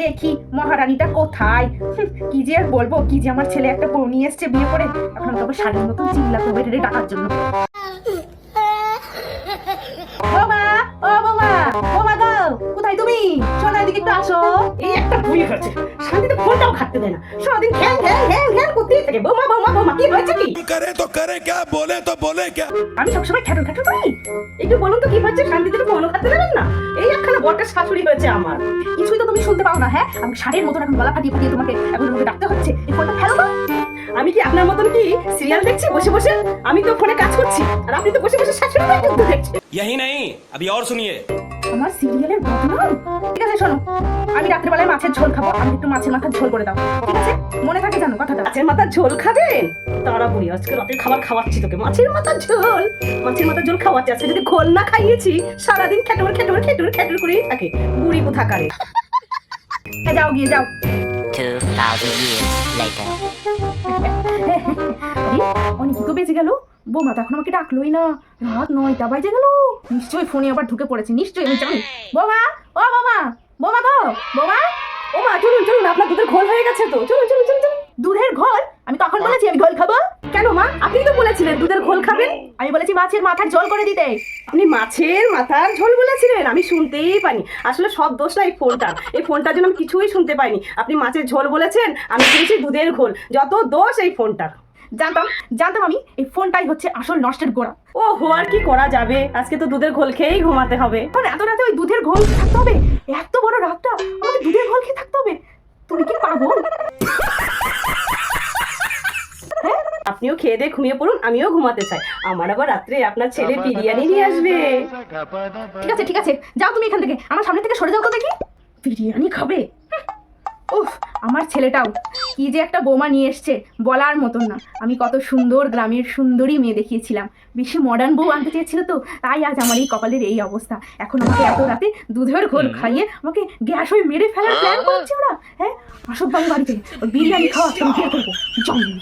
দেখি মহারানীটা কোথায়? কি যে আর বলব, কি যে আমার ছেলে একটা বউ নিয়ে এসছে বিয়ে করে। এখন তবে শাড়ির মতন চিল্লাতে হবে রে ডাকার জন্য। আসো। এই একটা ভুল হয়েছে শান্তিতে ফোনটাও খাটতে দেয় না। সারাদিন ঘ্যান ঘ্যান ঘ্যান ঘ্যান করতেই থাকে। বৌমা কি কি? করে তো করে কে বলে তো বলে কে? আমি করি? একটু বলুন তো কি দেবেন না? এই একখানা বরকার শাশুড়ি হয়েছে আমার। কিছুই তো তুমি শুনতে পাও না হ্যাঁ? আমি ষাঁড়ের মতন এখন গলা ফাটিয়ে ফাটিয়ে তোমাকে এখন তোমাকে ডাকতে হচ্ছে। এই ফোনটা ফেলো আমি কি আপনার মতন কি সিরিয়াল দেখছি বসে বসে? আমি তো ফোনে কাজ করছি আর আপনি তো বসে यही नहीं अभी और सुनिए আমার সিরিয়ালের বদনাম ঠিক আছে শোনো আমি রাত্রেবেলায় মাছের ঝোল খাবো আমি একটু মাছের মাথার ঝোল করে দাও ঠিক আছে মনে থাকে জানো কথাটা মাছের মাথার ঝোল খাবেন তারা বুড়ি আজকে রাতের খাবার খাওয়াচ্ছি তোকে মাছের মাথার ঝোল মাছের মাথার ঝোল খাওয়াচ্ছি আজকে যদি ঘোল না খাইয়েছি সারাদিন খেটোর খেটোর খেটোর খেটোর করেই থাকে বুড়ি কোথাকারে হ্যাঁ যাও গিয়ে যাও 2,000 years বেজে গেল। বৌমা তো এখন আমাকে ডাকলোই না। রাত নয়টা বাজে গেল। নিশ্চয়ই ফোনে আবার ঢুকে পড়েছে নিশ্চয়ই আমি জানি। বৌমা ও বৌমা বৌমা গো বৌমা। ও মা চলুন চলুন আপনার দুধের ঘোল হয়ে গেছে তো। চলুন চলুন চলুন চলুন। দুধের ঘোল? আমি তখন বলেছি আমি ঘোল খাব। কেন? বলেছিলেন, দুধের ঘোল খাবেন? আমি বলেছি, মাছের মাথার ঝোল করে দিতে। আপনি মাছের মাথার ঝোল বলেছিলেন? আমি শুনতেই পাইনি। আসলে সব দোষ না এই ফোনটা এই ফোনটার জন্য আমি কিছুই শুনতে পাইনি। আপনি মাছের ঝোল বলেছেন, আমি শুনেছি দুধের ঘোল যত দোষ এই ফোনটার। জানতাম জানতাম আমি, এই ফোনটাই হচ্ছে আসল নষ্টের গোড়া। ও হো আর কি করা যাবে? আজকে তো দুধের ঘোল খেয়েই ঘুমাতে হবে। এত রাতে ওই দুধের ঘোল থাকতে হবে? এত বড় রাতটা আমাকে দুধের ঘোল খেয়ে থাকতে হবে তুমি কি পাগল হ্যাঁ? আপনিও খেয়ে দিয়ে ঘুমিয়ে পড়ুন আমিও ঘুমাতে চাই। আমার আবার রাত্রে আপনার ছেলে বিরিয়ানি নিয়ে আসবে। ঠিক আছে ঠিক আছে যাও তুমি এখান থেকে। আমার সামনে থেকে সরে যাও তো দেখি। বিরিয়ানি খাবে? উফ আমার ছেলেটাও। কি যে একটা বোমা নিয়ে এসছে বলার মতন না। আমি কত সুন্দর গ্রামের সুন্দরী মেয়ে দেখিয়েছিলাম। বেশি মডার্ন বউ আনতে চেয়েছিল তো তাই আজ আমার এই কপালের এই অবস্থা। এখন আমাকে এত রাতে দুধের ঘোল খাইয়ে আমাকে গ্যাস হয়ে মেরে ফেলার প্ল্যান করছে ওরা। হ্যাঁ আসব বাড়িতে বিরিয়ানি খাওয়া আজকে আমি করব। জঙ্গল